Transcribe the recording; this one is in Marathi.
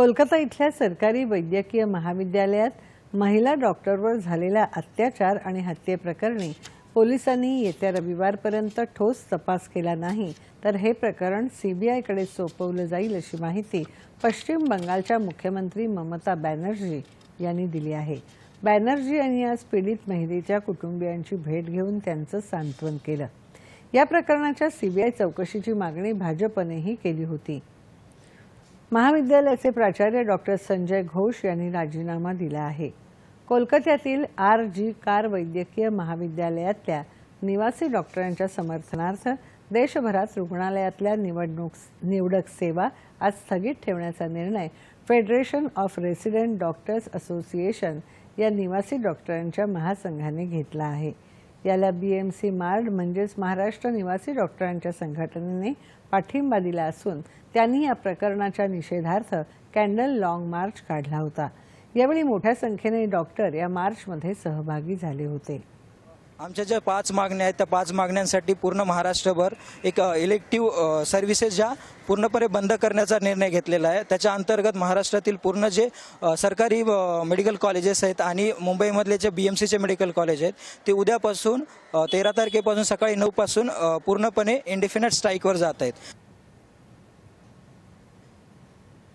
कोलकाता इथल्या सरकारी वैद्यकीय महाविद्यालयात महिला डॉक्टरवर झालेल्या अत्याचार आणि हत्येप्रकरणी पोलिसांनी येत्या रविवारपर्यंत ठोस तपास केला नाही तर हे प्रकरण सीबीआयकडे सोपवलं जाईल अशी माहिती पश्चिम बंगालच्या मुख्यमंत्री ममता बॅनर्जी यांनी दिली आहे. बॅनर्जी यांनी आज पीडित महिलेच्या कुटुंबियांची भेट घेऊन त्यांचं सांत्वन केलं. या प्रकरणाच्या सीबीआय चौकशीची मागणी भाजपनेही केली होती. महाविद्यालयाचे प्राचार्य डॉक्टर संजय घोष यांनी राजीनामा दिला आहे. कोलकात्यातील आर जी कार वैद्यकीय महाविद्यालयातल्या निवासी डॉक्टरांच्या समर्थनार्थ देशभरात रुग्णालयातल्या निवडणूक निवडक सेवा आज स्थगित ठेवण्याचा निर्णय federation of resident doctors association या निवासी डॉक्टरांच्या महासंघाने घेतला आहे. याला बी एम सी मार्ड म्हणजेच महाराष्ट्र निवासी डॉक्टरांच्या संघटनेने पाठिंबा दिला असून त्यांनी या प्रकरणाच्या निषेधार्थ कॅन्डल लाँग मार्च काढला होता. यावेळी मोठ्या संख्येने डॉक्टर या मार्चमध्ये सहभागी झाले होते. आमच्या ज्या पाच मागण्या आहेत त्या पाच मागण्यांसाठी पूर्ण महाराष्ट्रभर एक इलेक्टिव्ह सर्व्हिसेस ज्या पूर्णपणे बंद करण्याचा निर्णय घेतलेला आहे. त्याच्या अंतर्गत महाराष्ट्रातील पूर्ण जे सरकारी मेडिकल कॉलेजेस आहेत आणि मुंबईमधले जे बी एम सीचे मेडिकल कॉलेज आहेत ते उद्यापासून तेरा तारखेपासून सकाळी नऊपासून पूर्णपणे इंडिफिनेट स्ट्राईकवर जात आहेत.